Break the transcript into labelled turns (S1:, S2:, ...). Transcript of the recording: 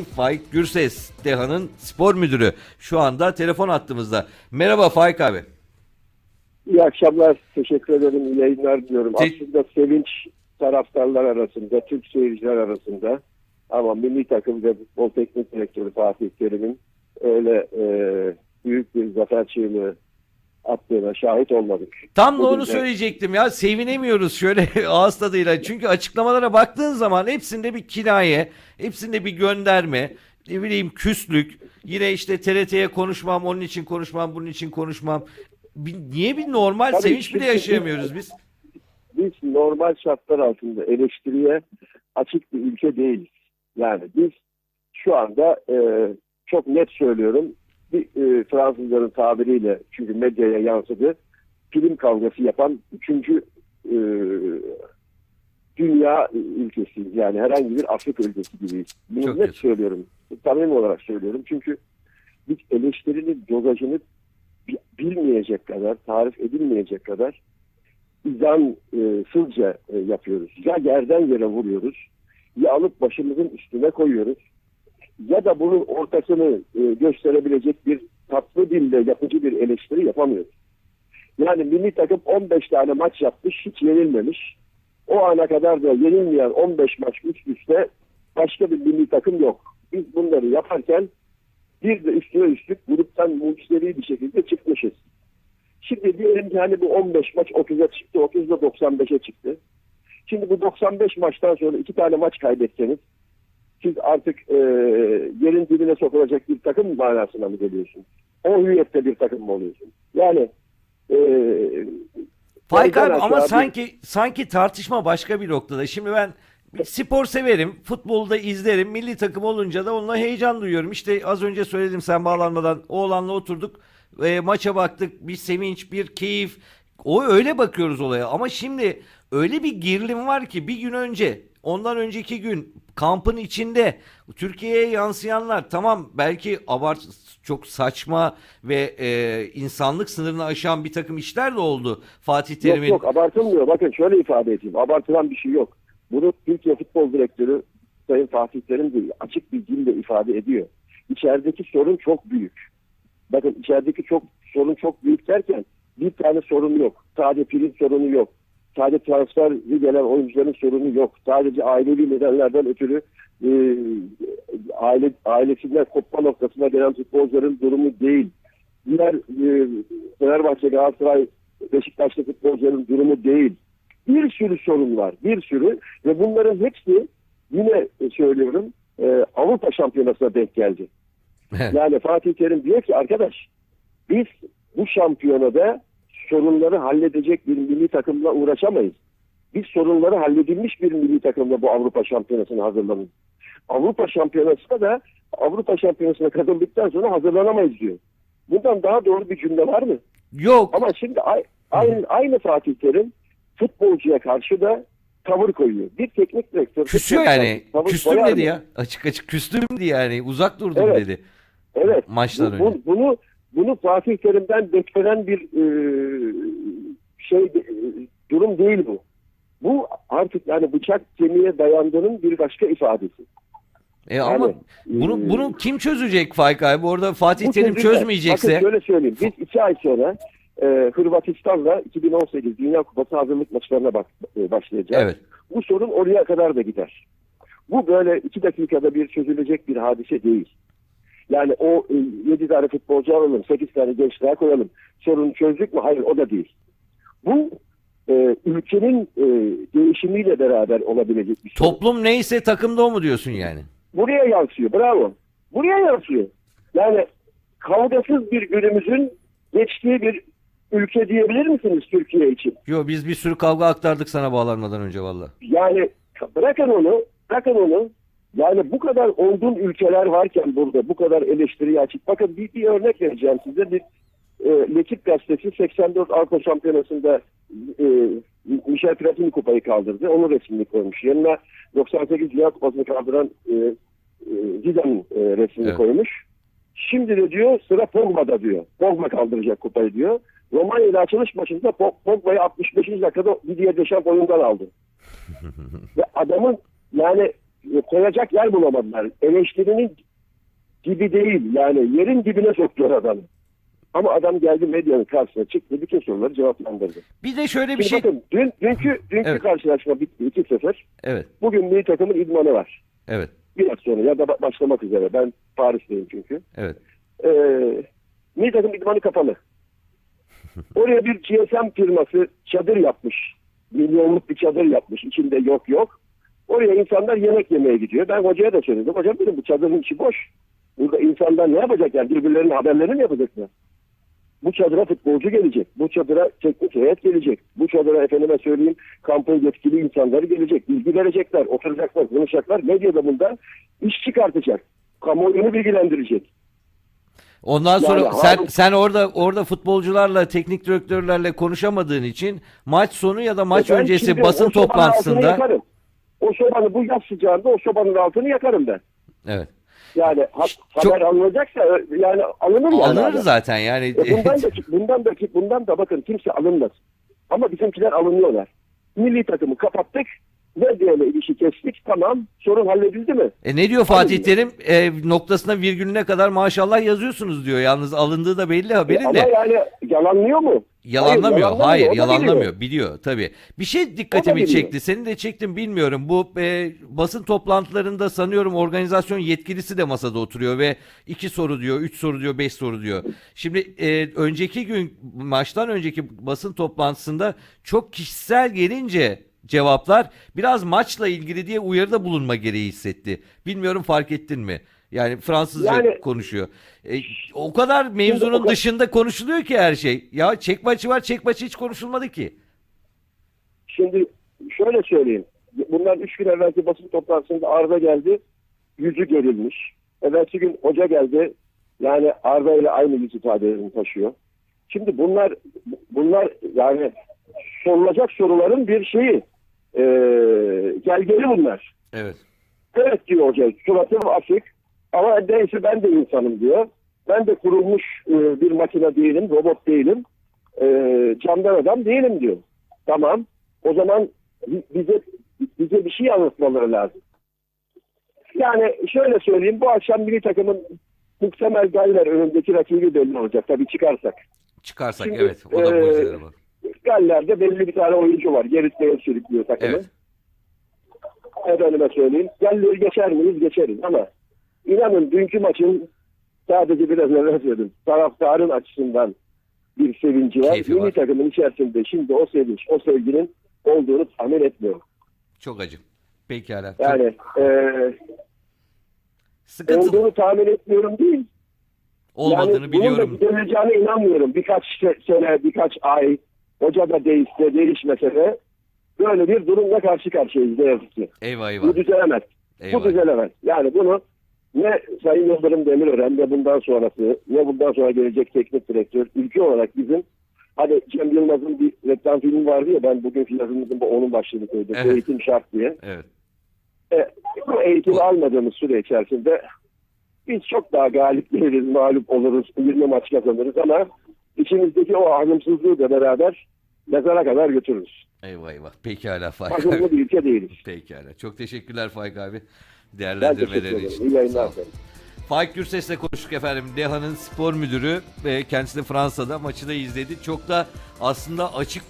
S1: Faik Gürses, Deha'nın spor müdürü. Şu anda telefon attığımızda. Merhaba Faik abi.
S2: İyi akşamlar. Teşekkür ederim. İyi yayınlar diliyorum.
S1: Te-
S2: Aslında sevinç taraftarlar arasında, Türk seyirciler arasında ama milli takım ve futbol teknik direktörü Fatih Terim'in öyle e, büyük bir zafer çığlığı attığına şahit olmadık.
S1: Tam
S2: Bugün de-
S1: söyleyecektim ya. Sevinemiyoruz şöyle ağız tadıyla. Çünkü açıklamalara baktığın zaman hepsinde bir kinaye, hepsinde bir gönderme, ne bileyim küslük. Yine işte TRT'ye konuşmam, onun için konuşmam, bunun için konuşmam. Bir- niye bir normal
S2: Tabii,
S1: sevinç bile yaşayamıyoruz biz?
S2: Biz normal şartlar altında eleştiriye açık bir ülke değiliz. Yani biz şu anda e, çok net söylüyorum bir e, Fransızların tabiriyle çünkü medyaya yansıdı film kavgası yapan üçüncü e, dünya ülkesiyiz. Yani herhangi bir Afrika ülkesi gibiyiz. Bunu
S1: Çok
S2: net
S1: kötü.
S2: söylüyorum. Samimi olarak söylüyorum. Çünkü biz eleştirinin dozajını bi- bilmeyecek kadar, tarif edilmeyecek kadar izansızca e, yapıyoruz. Ya yerden yere vuruyoruz, ya alıp başımızın üstüne koyuyoruz, ya da bunun ortasını e, gösterebilecek bir tatlı dille yapıcı bir eleştiri yapamıyoruz. Yani milli takım 15 tane maç yapmış, hiç yenilmemiş. O ana kadar da yenilmeyen 15 maç üst üste başka bir milli takım yok. Biz bunları yaparken bir de üstüne üstlük gruptan mucizevi bir şekilde çıkmışız. Şimdi diyelim ki hani bu 15 maç 30'a çıktı, 30'da 95'e çıktı. Şimdi bu 95 maçtan sonra iki tane maç kaybetseniz siz artık e, yerin dibine sokulacak bir takım manasına mı geliyorsunuz? O hüviyette bir takım mı oluyorsunuz? Yani e,
S1: Faik abi ama
S2: bir-
S1: sanki sanki tartışma başka bir noktada. Şimdi ben spor severim, futbolda izlerim. Milli takım olunca da onunla heyecan duyuyorum. İşte az önce söyledim sen bağlanmadan oğlanla oturduk. e, maça baktık. Bir sevinç, bir keyif. O öyle bakıyoruz olaya. Ama şimdi öyle bir gerilim var ki bir gün önce, ondan önceki gün kampın içinde Türkiye'ye yansıyanlar tamam belki abart çok saçma ve e, insanlık sınırını aşan bir takım işler de oldu. Fatih
S2: Yok
S1: Terim'in
S2: yok abartılmıyor. Bakın şöyle ifade edeyim. Abartılan bir şey yok. Bunu Türkiye Futbol Direktörü Sayın Fatih Terim de açık bir dille ifade ediyor. İçerideki sorun çok büyük. Bakın içerideki çok sorun çok büyük derken bir tane sorun yok. Sadece prim sorunu yok. Sadece transfer gelen oyuncuların sorunu yok. Sadece ailevi nedenlerden ötürü e, aile ailesinden kopma noktasına gelen futbolcuların durumu değil. Diğer e, Fenerbahçe, Galatasaray, Beşiktaşlı futbolcuların durumu değil. Bir sürü sorun var. Bir sürü ve bunların hepsi yine söylüyorum e, Avrupa Şampiyonası'na denk geldi. Yani Fatih Terim diyor ki arkadaş biz bu şampiyonada sorunları halledecek bir milli takımla uğraşamayız. Biz sorunları halledilmiş bir milli takımla bu Avrupa Şampiyonası'na hazırlanın. Avrupa Şampiyonası'na da Avrupa Şampiyonası'na kazandıktan sonra hazırlanamayız diyor. Bundan daha doğru bir cümle var mı?
S1: yok.
S2: Ama şimdi ay- aynı, aynı Fatih Terim futbolcuya karşı da tavır koyuyor. Bir teknik direktör
S1: Küsüyor yani.
S2: tavır
S1: Küstüm dedi ya. Açık açık küstüm dedi yani. Uzak durdum
S2: Evet.
S1: dedi.
S2: Evet.
S1: Maçtan
S2: bu-
S1: önce.
S2: bunu bunu Fatih Terim'den beklenen bir e, şey e, durum değil bu. Bu artık yani bıçak kemiğe dayandığının bir başka ifadesi.
S1: E ama
S2: Yani,
S1: bunu
S2: e,
S1: bunu kim çözecek Faik abi? Orada Fatih Terim çözmeyecekse
S2: Bakın şöyle söyleyeyim. Biz iki ay sonra e, Hırvatistan'la 2018 Dünya Kupası hazırlık maçlarına bak, e, başlayacağız.
S1: evet.
S2: Bu sorun oraya kadar da gider. Bu böyle iki dakikada bir çözülecek bir hadise değil. Yani o e, 7 tane futbolcu alalım, 8 tane genç daha koyalım. Sorunu çözdük mü? Hayır o da değil. Bu e, ülkenin e, değişimiyle beraber olabilecek bir sorun.
S1: Toplum neyse takımda o mu diyorsun yani?
S2: Buraya yansıyor. Bravo. Buraya yansıyor. Yani kavgasız bir günümüzün geçtiği bir ülke diyebilir misiniz Türkiye için?
S1: Yo biz bir sürü kavga aktardık sana bağlanmadan önce valla.
S2: Yani bırakın onu, bırakın onu. Yani bu kadar olgun ülkeler varken burada bu kadar eleştiriye açık. Bakın bir, bir örnek vereceğim size. Bir e, Lekip gazetesi 84 Avrupa Şampiyonası'nda e, Michel Platini kupayı kaldırdı. Onun resmini koymuş. Yanına 98 Dünya Kupası'nı kaldıran e, e, Zidane'ın e, resmini
S1: Evet.
S2: koymuş. Şimdi de diyor sıra Pogba'da diyor. Pogba kaldıracak kupayı diyor. Romanya ile açılış maçında Po- Pogba'yı 65. dakikada Didier Deschamps oyundan aldı. Ve adamın yani e, koyacak yer bulamadılar. Eleştirinin gibi değil. Yani yerin dibine soktular adamı. Ama adam geldi medyanın karşısına çıktı. Bütün soruları cevaplandırdı.
S1: Bir de şöyle bir
S2: Şimdi
S1: şey.
S2: bakın dün, dünkü, dünkü
S1: Evet.
S2: karşılaşma bitti 2-0.
S1: Evet.
S2: Bugün milli takımın idmanı var.
S1: Evet.
S2: Biraz sonra ya da ba- başlamak üzere. Ben Paris'teyim çünkü.
S1: Evet.
S2: Ee, milli takım idmanı kapalı. Oraya bir GSM firması çadır yapmış. Milyonluk bir çadır yapmış. İçinde yok yok. Oraya insanlar yemek yemeye gidiyor. Ben hocaya da söyledim. Hocam dedim bu çadırın içi boş. Burada insanlar ne yapacak yani birbirlerinin haberlerini mi yapacaklar? Bu çadıra futbolcu gelecek. Bu çadıra teknik heyet gelecek. Bu çadıra efendime söyleyeyim kampın yetkili insanları gelecek. Bilgi verecekler, oturacaklar, konuşacaklar. Medya da bundan iş çıkartacak. Kamuoyunu bilgilendirecek.
S1: Ondan sonra
S2: Yani
S1: sen
S2: Harun-
S1: sen orada orada futbolcularla, teknik direktörlerle konuşamadığın için maç sonu ya da maç
S2: E
S1: öncesi
S2: şimdi
S1: basın
S2: sobanın
S1: toplantısında.
S2: O sobanı bu yaz sıcağında o sobanın altını yakarım ben.
S1: evet.
S2: Yani ha-
S1: Çok-
S2: haber alınacaksa yani alınır yani.
S1: Alınır
S2: haber.
S1: zaten yani.
S2: E bundan da bundan da bundan da bakın kimse alınmaz. Ama bizimkiler alınıyorlar. Milli takımı kapattık. Medyayla ilişki kestik. Tamam. Sorun halledildi mi?
S1: E ne diyor Fatih
S2: Alınmıyor.
S1: Terim? E, noktasına virgülüne kadar maşallah yazıyorsunuz diyor. Yalnız alındığı da belli haberin
S2: ama
S1: de.
S2: yani yalanlıyor mu?
S1: Yalanlamıyor. Hayır,
S2: da
S1: yalanlamıyor.
S2: biliyor.
S1: Biliyor tabii. Bir şey dikkatimi çekti. Senin de çektim bilmiyorum. Bu e, basın toplantılarında sanıyorum organizasyon yetkilisi de masada oturuyor ve iki soru diyor, üç soru diyor, beş soru diyor. Şimdi e, önceki gün maçtan önceki basın toplantısında çok kişisel gelince cevaplar biraz maçla ilgili diye uyarıda bulunma gereği hissetti. Bilmiyorum fark ettin mi? Yani Fransızca
S2: Yani-
S1: konuşuyor. E, o kadar mevzunun
S2: o kadar-
S1: dışında konuşuluyor ki her şey. Ya çek maçı var, çek maçı hiç konuşulmadı ki.
S2: Şimdi şöyle söyleyeyim. Bundan üç gün evvelki basın toplantısında Arda geldi. Yüzü gerilmiş. Evvelsi gün hoca geldi. Yani Arda ile aynı yüz ifadelerini taşıyor. Şimdi bunlar bunlar yani sorulacak soruların bir şeyi. Ee, gelgeli bunlar.
S1: Evet.
S2: Evet diyor hoca. Suratım asık. Ama neyse ben de insanım diyor. Ben de kurulmuş e, bir makine değilim, robot değilim. E, camdan adam değilim diyor. Tamam. O zaman bi- bize bize bir şey anlatmaları lazım. Yani şöyle söyleyeyim. Bu akşam milli takımın muhtemel Galler önündeki rakibi belli olacak. Tabii çıkarsak.
S1: Çıkarsak
S2: Şimdi,
S1: evet. O da
S2: e,
S1: mucizelere bak.
S2: Galler'de belli bir tane oyuncu var. Gerrit Bale sürüklüyor takımı.
S1: Evet.
S2: Efendime söyleyeyim. Galler'i geçer miyiz? Geçeriz ama inanın dünkü maçın sadece biraz evvel söyledim. Taraftarın açısından bir sevinci var.
S1: Keyfi
S2: Milli
S1: var.
S2: takımın içerisinde şimdi o sevinç, o sevginin olduğunu tahmin etmiyorum.
S1: Çok acı. Pekala. Çok
S2: Yani e, olduğunu tahmin etmiyorum değil.
S1: Olmadığını
S2: yani bunun da
S1: biliyorum.
S2: giderileceğine inanmıyorum. Birkaç se- sene, birkaç ay hoca da değişse, değişmese de böyle bir durumla karşı karşıyayız ne yazık ki.
S1: Eyvah eyvah.
S2: Bu düzelemez.
S1: Eyvah.
S2: Bu düzelemez. Yani bunu ne Sayın Yıldırım Demirören ne bundan sonrası ne bundan sonra gelecek teknik direktör ülke olarak bizim hani Cem Yılmaz'ın bir reklam filmi vardı ya ben bugün yazımızın onun başlığını koydum.
S1: Evet.
S2: Eğitim şart diye.
S1: Evet.
S2: E, bu eğitimi almadığımız süre içerisinde biz çok daha galip geliriz, mağlup oluruz, 20 maç kazanırız ama içimizdeki o hanımsızlığı da beraber mezara kadar götürürüz.
S1: Eyvah eyvah. Pekala Faik
S2: Hazırlı
S1: abi.
S2: bir ülke değiliz.
S1: Pekala. Çok teşekkürler Faik abi.
S2: Ederim.
S1: için.
S2: İyi yayınlar efendim.
S1: Faik Gürses'le konuştuk efendim. Deha'nın spor müdürü kendisi de Fransa'da maçı da izledi. Çok da aslında açık